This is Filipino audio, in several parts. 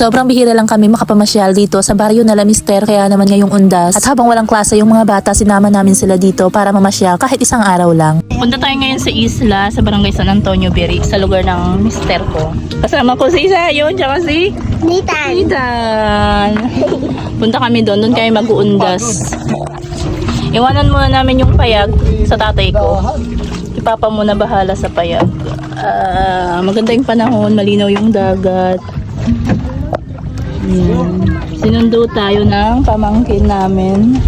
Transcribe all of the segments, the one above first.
Sobrang bihira lang kami makapamasyal dito sa baryo na La Mister kaya naman ngayong undas. At habang walang klase yung mga bata, sinama namin sila dito para mamasyal kahit isang araw lang. Punta tayo ngayon sa isla, sa barangay San Antonio, Biri, sa lugar ng mister ko. Kasama ko si Isa, yun, tsaka si Nitan. Ethan. Punta kami doon, doon kami mag-uundas. Iwanan muna namin yung payag sa tatay ko. Si Papa muna bahala sa payag. Ah, maganda yung panahon, malinaw yung dagat. Sinundo tayo ng pamangkin namin.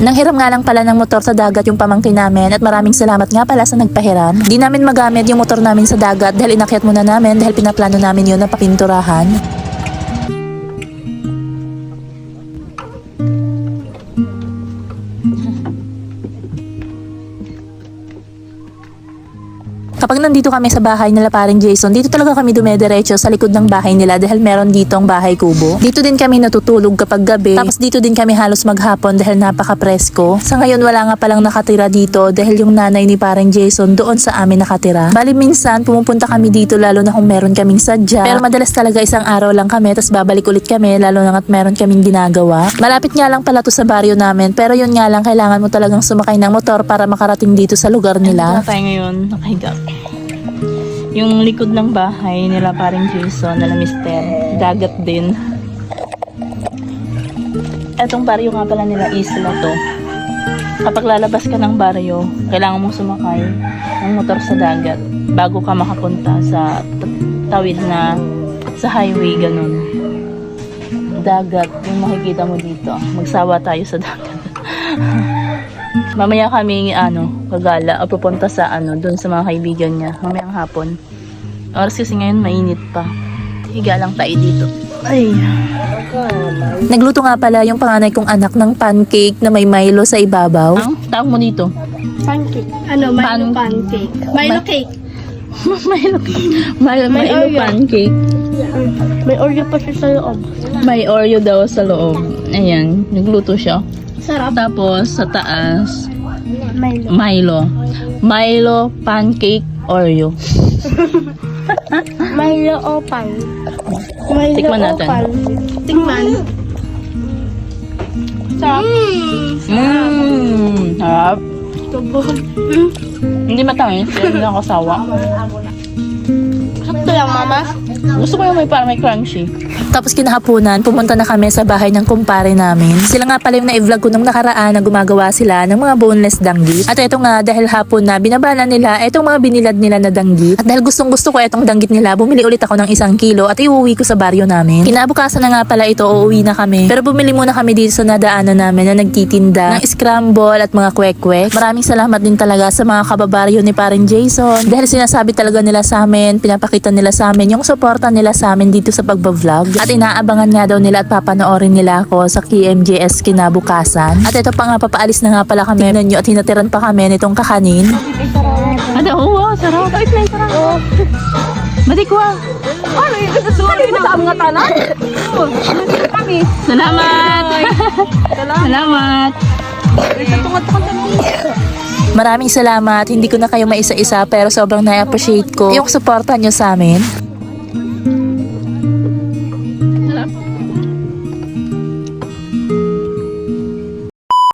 Nanghiram nga lang pala ng motor sa dagat yung pamangkin namin at maraming salamat nga pala sa nagpahiram. Di namin magamit yung motor namin sa dagat dahil inakyat muna namin dahil pinaplano namin yun na papinturahan. Kapag nandito kami sa bahay nila paring Jason, dito talaga kami dumediretso sa likod ng bahay nila dahil meron ditong bahay kubo. Dito din kami natutulog kapag gabi. Tapos dito din kami halos maghapon dahil napaka-presko. Sa ngayon wala nga palang nakatira dito dahil yung nanay ni paring Jason doon sa amin nakatira. Bali minsan pumupunta kami dito lalo na kung meron kaming sadya. Pero madalas talaga isang araw lang kami tapos babalik ulit kami lalo na at meron kaming ginagawa. Malapit nga lang pala to sa baryo namin pero yun nga lang kailangan mo talagang sumakay ng motor para makarating dito sa lugar nila. Wala tayo ngayon, nakahiga. Yung likod ng bahay nila paring Jason, nila mister, dagat din. Etong baryo nga pala nila isla to. Kapag lalabas ka ng baryo, kailangan mong sumakay ng motor sa dagat bago ka makapunta sa tawid na sa highway ganun. Dagat, yung makikita mo dito. Magsawa tayo sa dagat. Mamaya kami ano, gagala o pupunta sa ano, doon sa mga kaibigan niya. Mamayang hapon. Oras kasi ngayon mainit pa. Higa lang tayo dito. Ay, Nagluto nga pala yung panganay kong anak ng pancake na may Milo sa ibabaw. ang tawag mo dito. Pancake. Ano, Milo Pan- pancake. Milo cake. Milo, Milo, May Milo Oreo. pancake. May Oreo pa siya sa loob. May Oreo daw sa loob. Ayan, nagluto siya. Sarap. Tapos sa taas, Milo. Milo. Milo pancake Oreo. Milo opal. Milo Tikman natin. opal. Tikman. Sarap. Mmm, harap. Tubo. Hindi matamis, hindi nakasawa. Sakto lang, mama. Gusto ko yung may parang may crunchy. Tapos kinahaponan, pumunta na kami sa bahay ng kumpare namin. Sila nga pala yung na-vlog ko nung nakaraan na gumagawa sila ng mga boneless danggit. At eto nga, dahil hapon na, binabala nila etong mga binilad nila na danggit. At dahil gustong gusto ko etong danggit nila, bumili ulit ako ng isang kilo at iuwi ko sa baryo namin. Kinabukasan na nga pala ito, uuwi na kami. Pero bumili muna kami dito sa nadaanan namin na nagtitinda ng scramble at mga kwek-kwek. Maraming salamat din talaga sa mga kababaryo ni paring Jason. Dahil sinasabi talaga nila sa amin, pinapakita nila sa amin yung suporta nila sa amin dito sa pagbablog. At inaabangan nga daw nila at papanoorin nila ako sa KMJS kinabukasan. At ito pa nga, papaalis na nga pala kami. Tingnan nyo at hinatiran pa kami nitong kakanin. Ada, oo, wow, sarap. Ay, may sarap. Matikwa. Ano yung kasusuloy na? Sa mga tanan? Salamat. Salamat. Maraming salamat. Hindi ko na kayo maisa-isa pero sobrang na-appreciate ko yung suporta nyo sa amin.